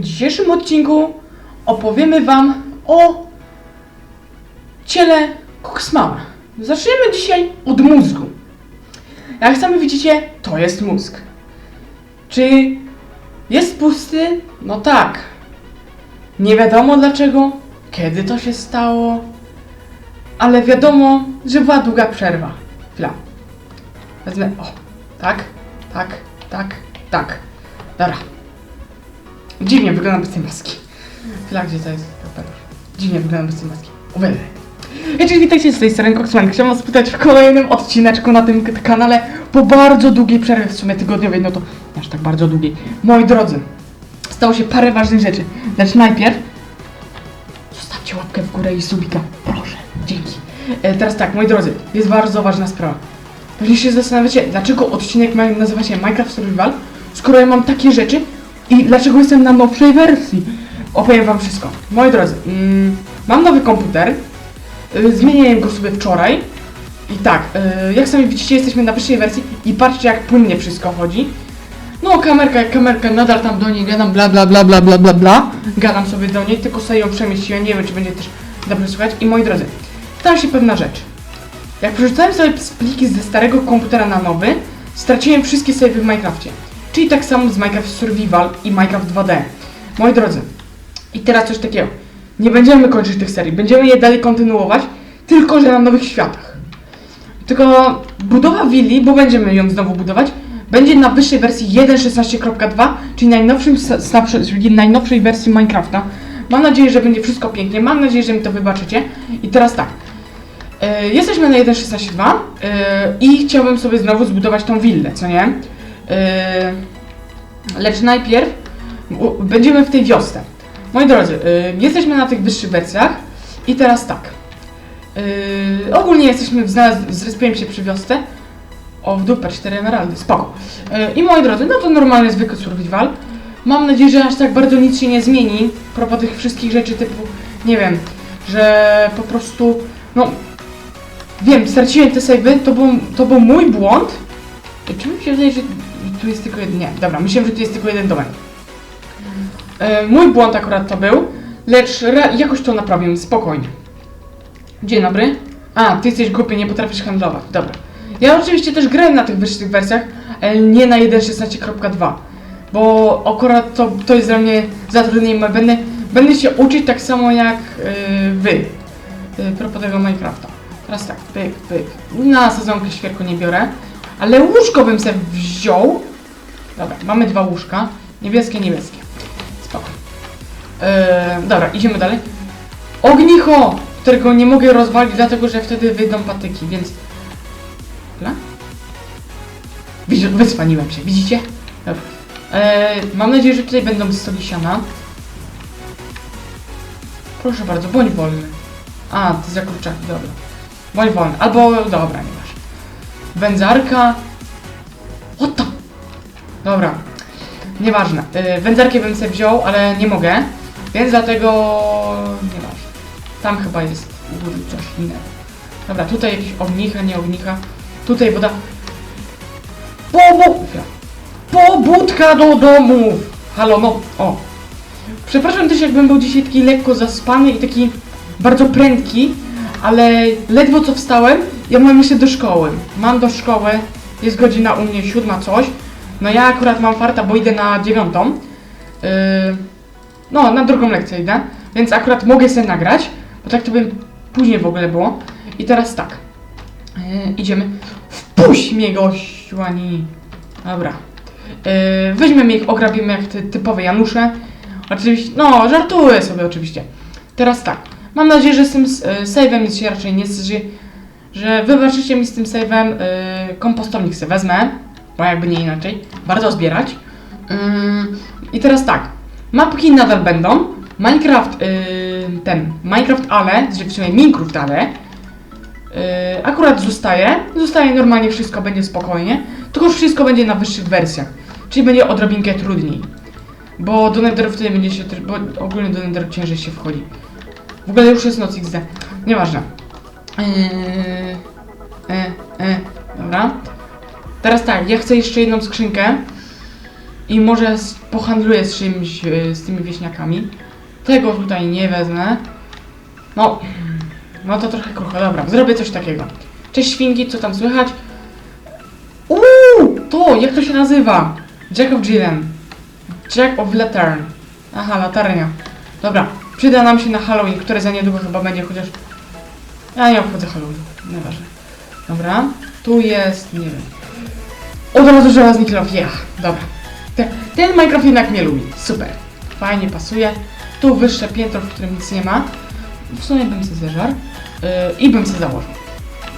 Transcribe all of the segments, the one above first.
W dzisiejszym odcinku opowiemy Wam o ciele Koksmana. Zaczniemy dzisiaj od mózgu. Jak sami widzicie, to jest mózg. Czy jest pusty? No tak. Nie wiadomo dlaczego, kiedy to się stało, ale wiadomo, że była długa przerwa. Chwila. Wezmę, o, tak, tak, tak, tak. Dobra. Dziwnie wygląda bez tej maski. Chwila, gdzie to jest? Kapelusz. Dziwnie wygląda bez tej maski. Uwierz. Hej, cześć, witajcie z tej strony Koksman. Chciałem was pytać w kolejnym odcineczku na tym kanale po bardzo długiej przerwie, w sumie tygodniowej, no to aż tak bardzo długiej. Moi drodzy, stało się parę ważnych rzeczy. Lecz najpierw zostawcie łapkę w górę i subika. Proszę, dzięki. E, teraz tak, moi drodzy, jest bardzo ważna sprawa. Pewnie się zastanawiacie, dlaczego odcinek nazywa się Minecraft Survival, skoro ja mam takie rzeczy i dlaczego jestem na nowszej wersji. Opowiem wam wszystko. Moi drodzy, mm, mam nowy komputer, y, zmieniłem go sobie wczoraj i tak, y, jak sami widzicie, jesteśmy na wyższej wersji i patrzcie jak płynnie wszystko chodzi. No, kamerka kamerka, nadal tam do niej gadam, bla bla bla bla bla bla bla. Gadam sobie do niej, tylko sobie ją przemieściłem, nie wiem czy będzie też dobrze słychać. I moi drodzy, stała się pewna rzecz. Jak przerzucałem sobie pliki ze starego komputera na nowy, straciłem wszystkie savey w Minecrafcie. Czyli tak samo z Minecraft Survival i Minecraft 2D. Moi drodzy, i teraz coś takiego. Nie będziemy kończyć tych serii, będziemy je dalej kontynuować, tylko że na nowych światach. Tylko budowa willi, bo będziemy ją znowu budować, będzie na wyższej wersji 1.16.2, czyli najnowszym, najnowszej wersji Minecrafta. Mam nadzieję, że będzie wszystko pięknie, mam nadzieję, że mi to wybaczycie. I teraz tak, E, Jesteśmy na 1.16.2 e, i chciałbym sobie znowu zbudować tą willę, co nie? E, Lecz najpierw będziemy w tej wiosce. Moi drodzy, e, jesteśmy na tych wyższych wersjach i teraz tak. E, Ogólnie jesteśmy, zrespiłem się przy wiosce. O, w dupę, 4 emeraldy, spoko. I moi drodzy, no to normalny, zwykły survival. Mam nadzieję, że aż tak bardzo nic się nie zmieni. Propos tych wszystkich rzeczy typu, nie wiem, że po prostu, no, Wiem, straciłem te savey, to był, to był mój błąd. Czy mi się wydaje, że tu jest tylko jeden... Nie, dobra, myślałem, że tu jest tylko jeden domek. E, mój błąd akurat to był, lecz jakoś to naprawiłem, spokojnie. Dzień dobry. A, ty jesteś głupi, nie potrafisz handlować, dobra. Ja oczywiście też grałem na tych wyższych wersjach, ale nie na 1.16.2. Bo akurat to, to jest dla mnie zatrudnienie, będę, będę się uczyć tak samo jak yy, wy. Yy, propos tego Minecrafta. Teraz tak, pyk, pyk. Na sezonkę świerku nie biorę, ale łóżko bym sobie wziął. Dobra, mamy dwa łóżka. Niebieskie, niebieskie. Spoko. Eee, dobra, idziemy dalej. Ognicho, którego nie mogę rozwalić, dlatego że wtedy wyjdą patyki, więc... Widz- Wyspaniłem się, widzicie? Dobra. Eee, mam nadzieję, że tutaj będą stogi siana. Proszę bardzo, bądź wolny. A, ty za kurczaki, dobra. Bądź wolny. Albo, dobra, nie masz. Wędzarka. What the? Dobra. Nieważne. Yy, wędzarkę bym sobie wziął, ale nie mogę. Więc dlatego... Nie masz. Tam chyba jest u góry coś innego. Dobra, tutaj jakieś ognicha, nie ognicha. Tutaj woda. Pobu... Pobudka do domu! Halo, no, o. Przepraszam też, jakbym był dzisiaj taki lekko zaspany i taki bardzo prędki, ale ledwo co wstałem, ja mam jeszcze do szkoły. Mam do szkoły, jest godzina u mnie siódma coś. No ja akurat mam farta, bo idę na dziewiątą. Yy, no, na drugą lekcję idę, więc akurat mogę sobie nagrać, bo tak to by później w ogóle było. I teraz tak, yy, idziemy. Wpuść mnie gościu, ani... Dobra. Yy, weźmiemy ich, ograbimy jak te typowe Janusze. Oczywiście, no, żartuję sobie oczywiście. Teraz tak, mam nadzieję, że z tym e, save'em nic się raczej nie że, że wybaczycie mi z tym save'em, e, kompostownik sobie wezmę, bo jakby nie inaczej, bardzo zbierać. Ym, I teraz tak, mapki nadal będą, Minecraft, e, ten, Minecraft ale, w sumie Minecraft ale, e, akurat zostaje, zostaje normalnie, wszystko będzie spokojnie, tylko wszystko będzie na wyższych wersjach, czyli będzie odrobinkę trudniej. Bo do Netheru wtedy będzie się, bo ogólnie do Netheru ciężej się wchodzi. W ogóle już jest noc XD. Nieważne. Eee, e, e, dobra. Teraz tak, ja chcę jeszcze jedną skrzynkę. i może pohandluję z czymś, e, z tymi wieśniakami. Tego tutaj nie wezmę. No, no to trochę krucho, dobra, zrobię coś takiego. Cześć świnki, co tam słychać? Uuu, to, jak to się nazywa? Jack of Jiren. Jack of Lantern. Aha, latarnia. Dobra, przyda nam się na Halloween, które za niedługo chyba będzie, chociaż... Ja nie obchodzę Halloween, nieważne. Dobra, tu jest, nie wiem. Od razu żelazny kilof, yeah, dobra. Ten, ten Minecraft jednak mnie lubi, super. Fajnie pasuje. Tu wyższe piętro, w którym nic nie ma. W sumie bym sobie zeżarł. Yy, I bym sobie założył.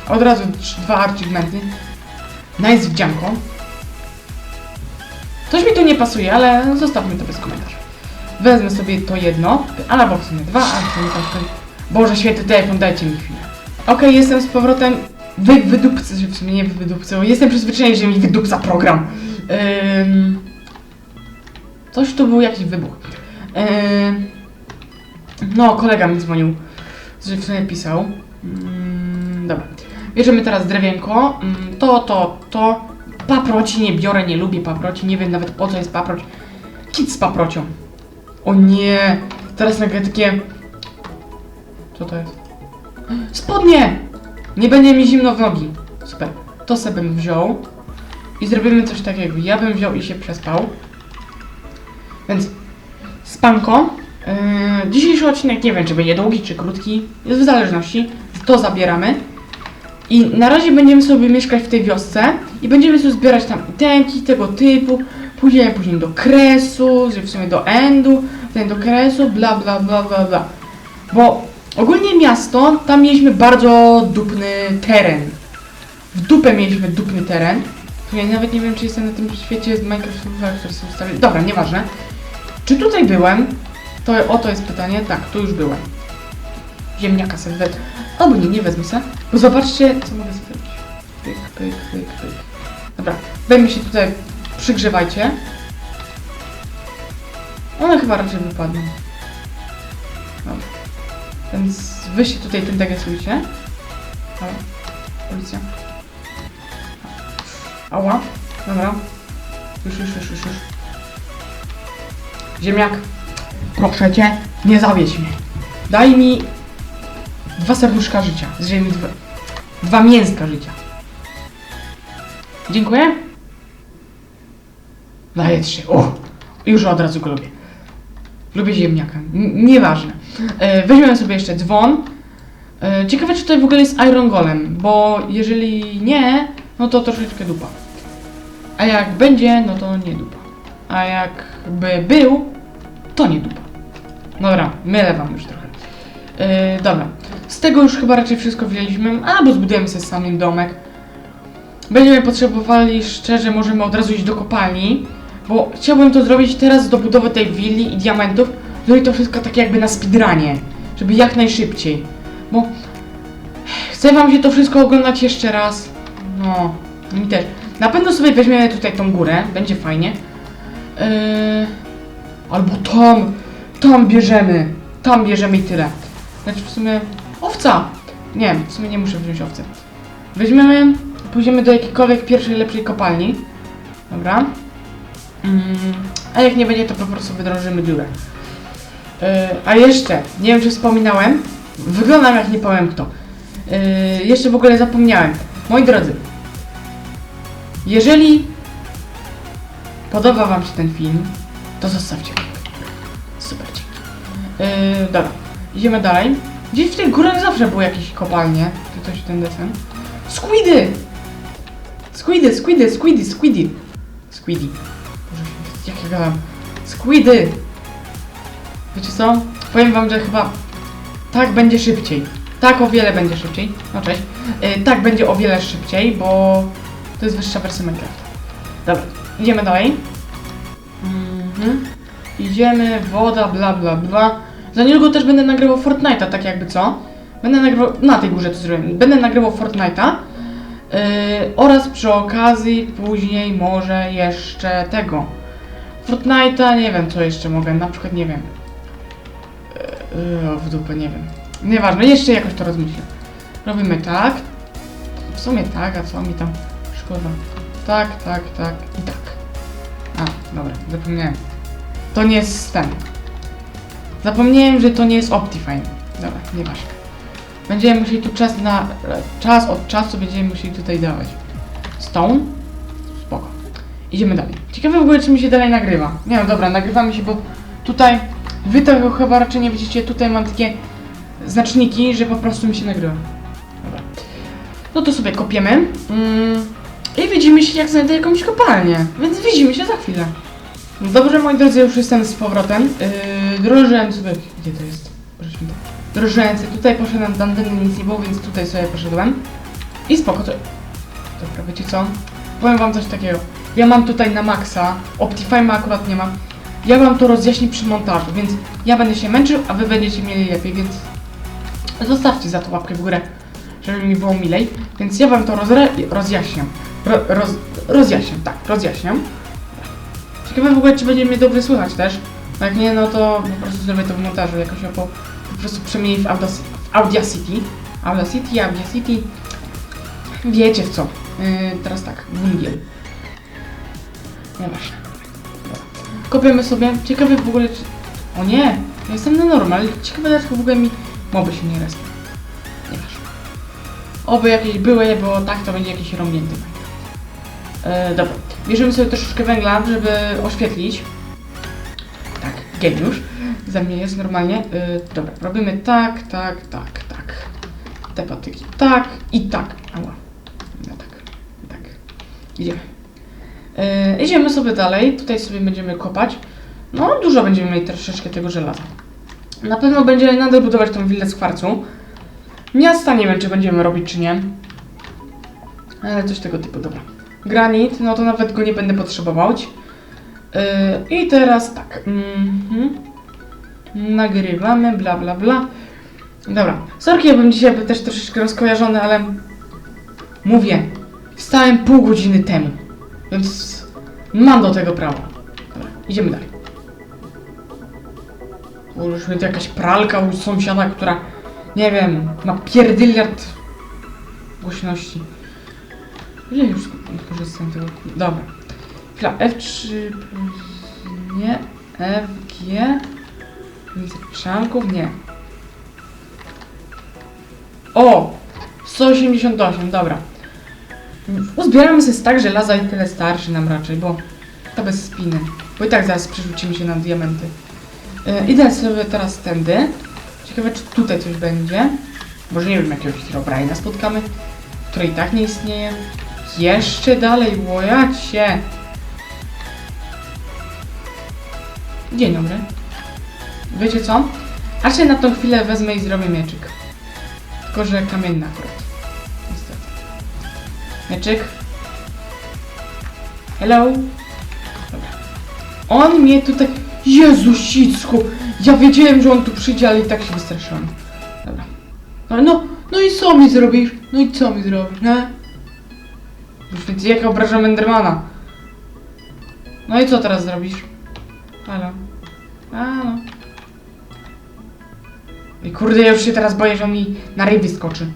Od razu dwa achievementy. Nice wdzianko. Coś mi tu nie pasuje, ale zostawmy to bez komentarza. Wezmę sobie to jedno, albo w sumie dwa, a w sumie ten... Boże święty telefon, dajcie mi chwilę. Okej, jestem z powrotem. Wy, wydupcy, w sumie nie wydupcy, jestem przyzwyczajony, że mi wydupca program. Ym... Coś tu był jakiś wybuch. Ym... No, kolega mi dzwonił, że w sumie pisał. Ym, dobra. Bierzemy teraz drewienko. To, to, to. Paproci nie biorę, nie lubię paproci, nie wiem nawet po co jest paproć. Kit z paprocią. O nie! Teraz nagle takie... Co to jest? Spodnie! Nie będzie mi zimno w nogi. Super. To sobie bym wziął. I zrobimy coś takiego. Ja bym wziął i się przespał. Więc spanko. Yy, dzisiejszy odcinek nie wiem, czy będzie długi, czy krótki. Jest w zależności. To zabieramy. I na razie będziemy sobie mieszkać w tej wiosce i będziemy sobie zbierać tam itemki tego typu. Pójdziemy później do kresu, w sumie do endu, potem do kresu, bla bla bla bla bla. Bo ogólnie miasto, tam mieliśmy bardzo dupny teren. W dupę mieliśmy dupny teren. Ja nawet nie wiem, czy jestem na tym świecie z Minecraft Survival, który są ustawione. Dobra, nieważne. Czy tutaj byłem? To oto jest pytanie. Tak, tu już byłem. Ziemniaka sobie wezmę. Albo nie, nie wezmę se. Bo zobaczcie, co mogę zrobić. Pyk, pyk, pyk, pyk. Dobra, weźmy się tutaj, przygrzewajcie. One chyba raczej wypadną. Dobra. Więc wy się tutaj tym degesujcie. Halo, policja. Ała, dobra. Już, już, już, już, już. Ziemniak, proszę cię, nie zawiedź mnie. Daj mi dwa serduszka życia. Z ziemi dwa, dwa mięska życia. Dziękuję. Daję trzy. O, już od razu go lubię. Lubię ziemniaka. N- nieważne. E, weźmiemy sobie jeszcze dzwon. E, ciekawe, czy tutaj w ogóle jest Iron Golem, bo jeżeli nie, no to troszeczkę dupa. A jak będzie, no to nie dupa. A jakby był, to nie dupa. Dobra, mylę wam już trochę. Yy, dobra, z tego już chyba raczej wszystko wzięliśmy, albo zbudujemy sobie sami domek. Będziemy potrzebowali, szczerze, możemy od razu iść do kopalni, bo chciałbym to zrobić teraz do budowy tej willi i diamentów, zrobić to wszystko tak jakby na speedrunie, żeby jak najszybciej, bo chcę wam się to wszystko oglądać jeszcze raz, no, mi też. Na pewno sobie weźmiemy tutaj tą górę, będzie fajnie. Yy, albo tam, tam bierzemy, tam bierzemy i tyle. Znaczy w sumie owca. Nie, w sumie nie muszę wziąć owcy. Weźmiemy, pójdziemy do jakiejkolwiek pierwszej, lepszej kopalni. Dobra. Mm, a jak nie będzie, to po prostu wydrążymy dziurę. Yy, a jeszcze, nie wiem czy wspominałem, wyglądam jak nie powiem kto. Yy, jeszcze w ogóle zapomniałem. Moi drodzy, jeżeli podoba Wam się ten film, to zostawcie. Super, dzięki. Yy, dobra, idziemy dalej. Gdzieś w tych górach zawsze były jakieś kopalnie, czy coś ten desen. Squidy! Squidy, squidy, squidy, squidy. Squidy. Boże, jak ja gadam. Squidy! Wiecie co? Powiem wam, że chyba tak będzie szybciej. Tak o wiele będzie szybciej. No cześć. Yy, tak będzie o wiele szybciej, bo to jest wyższa wersja Minecraft. Dobra, idziemy dalej. Mhm. Idziemy, woda, bla bla bla. Za niedługo też będę nagrywał Fortnite'a, tak jakby co. Będę nagrywał, na tej górze to zrobiłem. Będę nagrywał Fortnite'a. Yy, oraz przy okazji później może jeszcze tego. Fortnite'a, nie wiem co jeszcze mogę, na przykład nie wiem. Yy, w dupę, nie wiem. Nieważne, jeszcze jakoś to rozmyślę. Robimy tak. W sumie tak, a co mi tam szkoda. Tak, tak, tak i tak. A, Dobra, zapomniałem. To nie jest ten. Zapomniałem, że to nie jest Optifine. Dobra, nieważne. Będziemy musieli tu czas na... Czas od czasu będziemy musieli tutaj dawać. Stone? Spoko. Idziemy dalej. Ciekawe w ogóle, czy mi się dalej nagrywa. Nie no, dobra, nagrywa mi się, bo tutaj... Wy tego chyba raczej nie widzicie. Tutaj mam takie znaczniki, że po prostu mi się nagrywa. Dobra. No to sobie kopiemy. Mm. I widzimy się, jak znajdę jakąś kopalnię. Więc widzimy się za chwilę. Dobrze, moi drodzy, już jestem z powrotem. Yy, sobie... Gdzie to jest? Proszę sobie. Tutaj poszedłem, tam nic nie było, więc tutaj sobie poszedłem. I spoko, to... Dobra, wiecie co? Powiem wam coś takiego. Ja mam tutaj na maksa, Optifine akurat nie mam. Ja wam to rozjaśnię przy montażu, więc ja będę się męczył, a wy będziecie mieli lepiej, więc zostawcie za to łapkę w górę, żeby mi było milej. Więc ja wam to rozre- rozjaśniam. Ro- roz- rozjaśniam, tak, rozjaśniam. Ciekawe w ogóle, czy będzie mnie dobrze słychać też. Jak nie, no to po prostu zrobię to w montażu jakoś po, po prostu przemienię w, Audas- w Audacity. Audacity, Audacity. Wiecie w co. Yy, teraz tak, wungiel. Nieważne. Kopiemy sobie. Ciekawe w ogóle, czy... O nie! Ja jestem na normal. Ciekawe, dlaczego w ogóle mi moby się nie respią. Nieważne. Oby jakieś były, nie było tak, to będzie jakiś rąbnięty. E, dobra. Bierzemy sobie troszeczkę węgla, żeby oświetlić. Tak, geniusz. Za mnie jest normalnie. E, dobra, robimy tak, tak, tak, tak. Te patyki tak i tak. Ała. No tak, tak. Idziemy. E, idziemy sobie dalej. Tutaj sobie będziemy kopać. No, dużo będziemy mieli troszeczkę tego żelaza. Na pewno będziemy nadal budować tą willę z kwarcu. Miasta nie wiem, czy będziemy robić, czy nie. Ale coś tego typu, dobra. Granit, no to nawet go nie będę potrzebować. Yy, I teraz tak. mhm. Nagrywamy, bla bla bla. Dobra. Sorki, ja bym dzisiaj też troszeczkę rozkojarzony, ale mówię, wstałem pół godziny temu, więc mam do tego prawo. Dobra, idziemy dalej. Będzie jakaś pralka u sąsiada, która, nie wiem, ma pierdyliard głośności. Ile już korzystam z tego? Dobra. Chwila, F3 plus... Nie. FG... Czanków? Nie. O! 188, dobra. Uzbieramy sobie tak żelaza i tyle starszy nam raczej, bo to bez spiny. Bo i tak zaraz przerzucimy się na diamenty. Yy, idę sobie teraz tędy. Ciekawe, czy tutaj coś będzie. Może nie wiem, jakiegoś Herobrina spotkamy, który i tak nie istnieje. Jeszcze dalej, łojać się. Dzień dobry. Wiecie co? A się na tą chwilę wezmę i zrobię mieczyk. Tylko, że kamienny akurat. Mieczyk. Hello. Dobra. On mnie tutaj... Jezu, sicku! Ja wiedziałem, że on tu przyjdzie, ale i tak się wystraszyłem. Dobra. No, no, no i co mi zrobisz? No i co mi zrobisz, nie? Już więc jak obrażam Endermana. No i co teraz zrobisz? Halo. Halo. I kurde, ja już się teraz boję, że on mi na ryj wyskoczy.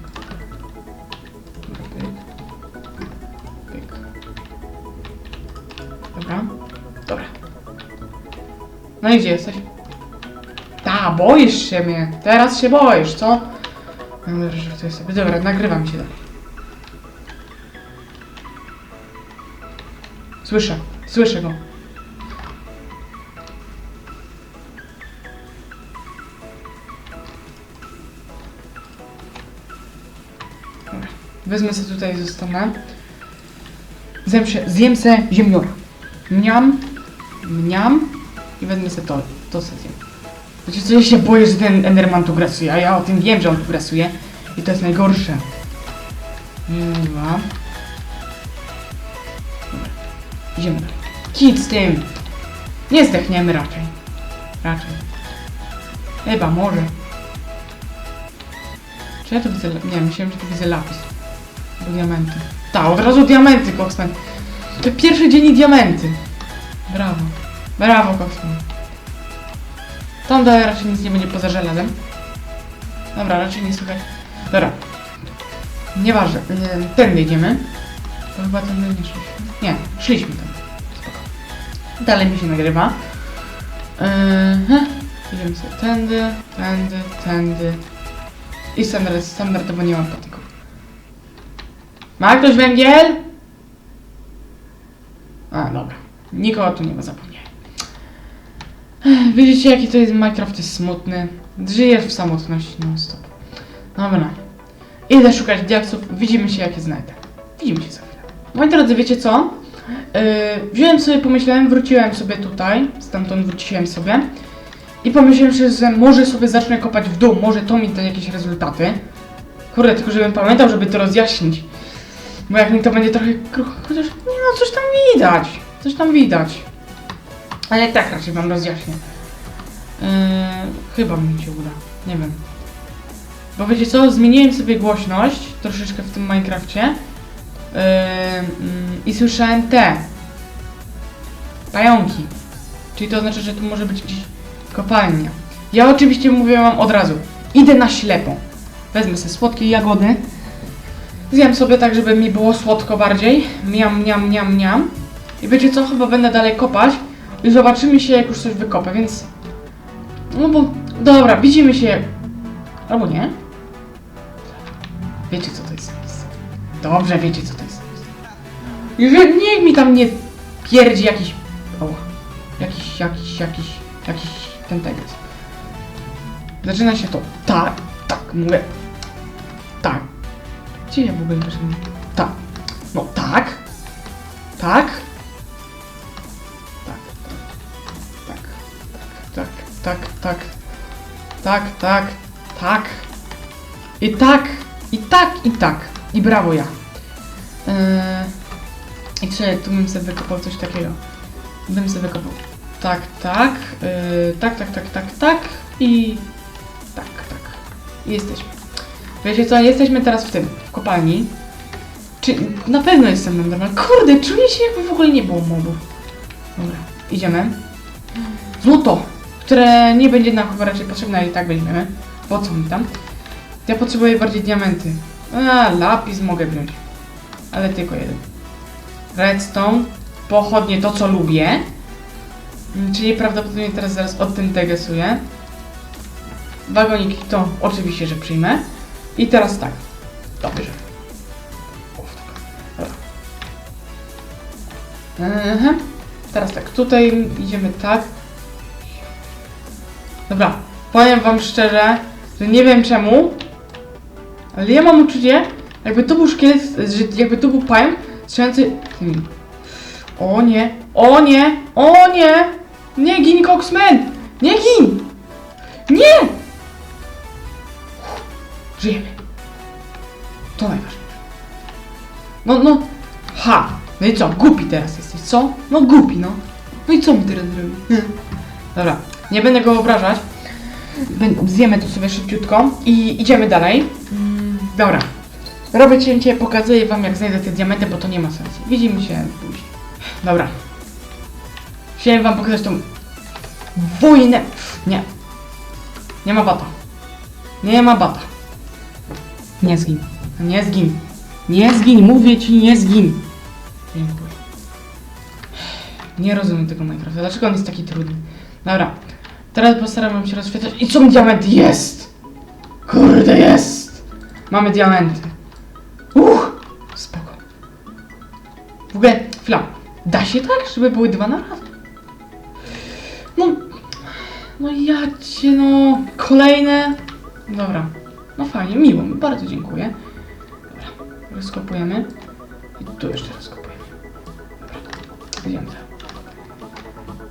No i gdzie jesteś? Ta, boisz się mnie. Teraz się boisz, co? Dobra, że to jest sobie. Dobra, nagrywam się dalej. Słyszę, słyszę go. Wezmę sobie tutaj zostanę. Zjem, się, zjem se ziemniora. Mniam, mniam i wezmę sobie to, to se zjem. Wiecie co, ja się boję, że ten Enderman tu grasuje, a ja o tym wiem, że on tu grasuje. I to jest najgorsze. Dwa. Idziemy dalej. Kit z tym! Nie zdechniemy raczej. Raczej. Chyba, może. Czy ja tu widzę... Nie, myślałem, że tu widzę lapis. Bo diamenty. Tak, od razu diamenty, Coxman. To pierwszy dzień i diamenty. Brawo. Brawo, Coxman. Tam dalej raczej nic nie będzie poza żelazem. Dobra, raczej nie słychać. Dobra. Nieważne. Yy, Tędy idziemy. To chyba tędy nie szliśmy. Nie, szliśmy tam. Spoko. Dalej mi się nagrywa. Yy, idziemy sobie tędy, tędy, tędy. I standard, standardowo nie mam patyków. Ma ktoś węgiel? A, dobra. Nikogo tu nie ma, zapomniałem. Widzicie, jaki to jest Minecraft jest smutny. Żyjesz w samotności non stop. Dobra. Idę szukać diaksów. Widzimy się, jak je znajdę. Widzimy się za chwilę. Moi drodzy, wiecie co? Yy, wziąłem sobie, pomyślałem, wróciłem sobie tutaj. Stamtąd wróciłem sobie. I pomyślałem, że może sobie zacznę kopać w dół. Może to mi da jakieś rezultaty. Kurde, tylko żebym pamiętał, żeby to rozjaśnić. Bo jak mi to będzie trochę krucho, chociaż nie no, coś tam widać. Coś tam widać. Ale tak raczej wam rozjaśnię. Yy, chyba mi się uda. Nie wiem. Bo wiecie co? Zmieniłem sobie głośność troszeczkę w tym Minecrafcie. Yy, mm, I słyszałem te pająki. Czyli to znaczy, że tu może być gdzieś kopalnia. Ja oczywiście mówię wam od razu. Idę na ślepo. Wezmę sobie słodkie jagody. Zjem sobie tak, żeby mi było słodko bardziej. Miam, miam, miam, miam. I wiecie co? Chyba będę dalej kopać. I zobaczymy się, jak już coś wykopę, więc... No bo... Dobra, widzimy się... Albo nie? Wiecie, co to jest napis. Dobrze, wiecie, co to jest napis. Jeżeli niech mi tam nie pierdzi jakiś... O, jakiś, jakiś, jakiś, jakiś ten tekst. Zaczyna się to tak, tak, mówię. Tak. Gdzie ja w ogóle? Tak. No. Tak. Tak, tak, tak, tak, tak, tak. I tak, i tak, i tak. I brawo ja. Yy, I czy tu bym sobie wykopał coś takiego? Bym sobie wykopał. Tak, tak, yy, tak, tak, tak, tak, tak i tak, tak. I jesteśmy. Wiecie co, jesteśmy teraz w tym, w kopalni. Czy na pewno jestem normalny? Kurde, czuję się jakby w ogóle nie było mobów. Dobra, idziemy. Złoto, które nie będzie nam chyba raczej potrzebne, i tak weźmiemy. Po co mi tam? Ja potrzebuję bardziej diamenty. A, lapis mogę wziąć. Ale tylko jeden. Redstone, pochodnie, to co lubię. Mm, Czyli prawdopodobnie teraz zaraz od tym degesuję. Wagoniki to oczywiście, że przyjmę. I teraz tak. Dobrze. Mhm. Teraz tak, tutaj idziemy tak. Dobra, powiem wam szczerze, że nie wiem czemu, ale ja mam uczucie, jakby to był szkielet, że jakby to był pająk strzelający tymi. O nie, o nie, o nie! Nie gin, Coxman! Nie gin! Nie! Żyjemy. To najważniejsze. No, no, ha! No i co, głupi teraz jesteś, co? No głupi, no. No i co mi teraz zrobi? Dobra, nie będę go obrażać. Zjemy to sobie szybciutko i idziemy dalej. Dobra. Robię cięcie, pokazuję wam jak znajdę te diamenty, bo to nie ma sensu. Widzimy się później. Dobra. Chciałem wam pokazać tą wojnę. Nie. Nie ma bata. Nie ma bata. Nie zgin. Nie zgin. Nie zgin, mówię ci, nie zgin. Dziękuję. Nie rozumiem tego Minecrafta. Dlaczego on jest taki trudny? Dobra. Teraz postaram się rozświetlać. I co diament jest? Kurde, jest! Mamy diamenty. Uch! Spoko. W ogóle, chwila. Da się tak, żeby były dwa na raz? No... No ja cię, no... Kolejne... Dobra. No fajnie, miło mi, bardzo dziękuję. Dobra, rozkopujemy. I tu jeszcze rozkopujemy. Dobra, idziemy.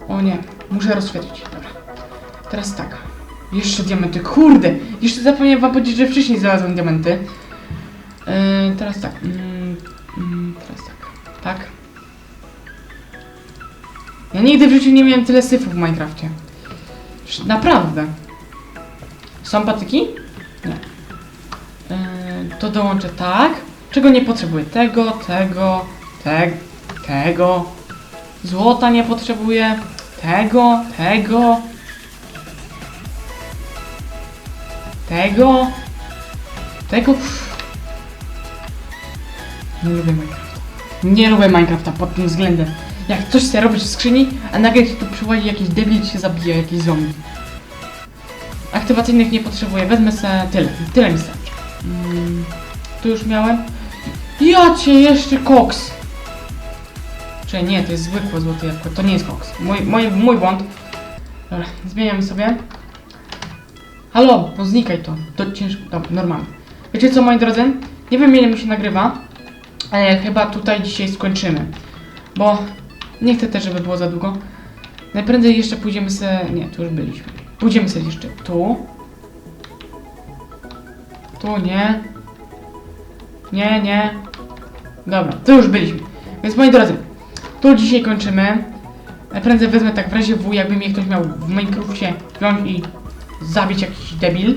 O nie, muszę rozświetlić, dobra. Teraz tak. Jeszcze diamenty, kurde! Jeszcze zapomniałem wam powiedzieć, że wcześniej znalazłem diamenty. Yy, teraz tak. Mm, mm, teraz tak. Tak. Ja nigdy w życiu nie miałem tyle syfów w Minecrafcie. Naprawdę. Są patyki? Nie. Yy, to dołączę tak. Czego nie potrzebuję? Tego, tego, te, tego. Złota nie potrzebuję. Tego, tego. Tego. Tego. Nie lubię Minecrafta. Nie lubię Minecrafta pod tym względem. jak coś chce robić w skrzyni, a nagle się tu przychodzi jakiś debil się zabija, jakiś zombie. Aktywacyjnych nie potrzebuję, wezmę se tyle, tyle mi starczy. Mm, tu już miałem. Ja cię jeszcze koks! Czy nie, to jest zwykłe złote jabłko, to nie jest koks. Mój, mój, mój błąd. Dobra, zmieniamy sobie. Halo, no znikaj to. To ciężko, dobra, normalnie. Wiecie co, moi drodzy? Nie wiem ile mi się nagrywa, ale chyba tutaj dzisiaj skończymy. Bo nie chcę też, żeby było za długo. Najprędzej jeszcze pójdziemy sobie... Nie, tu już byliśmy. Pójdziemy sobie jeszcze tu. Tu nie. Nie, nie. Dobra, tu już byliśmy. Więc moi drodzy, tu dzisiaj kończymy. Najprędzej wezmę tak w razie W, jakby mnie ktoś miał w Minecrafcie wziąć i zabić jakiś debil.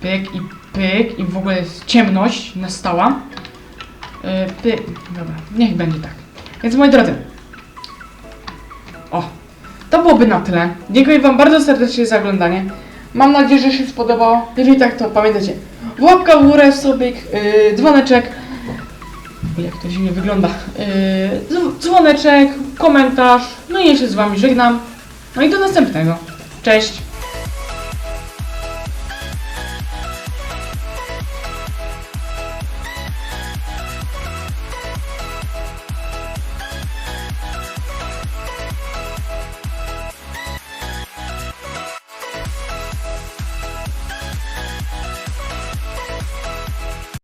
Pyk i pyk i w ogóle jest ciemność nastała. Yy, pyk. Dobra, niech będzie tak. Więc moi drodzy. O, to byłoby na tyle. Dziękuję wam bardzo serdecznie za oglądanie. Mam nadzieję, że się spodobało. Jeżeli tak, to pamiętajcie. Łapka w górę, sobie yy, dzwoneczek. Jak to dziwnie wygląda. Yy, dzw- dzwoneczek, komentarz. No i ja się z wami żegnam. No i do następnego. Cześć.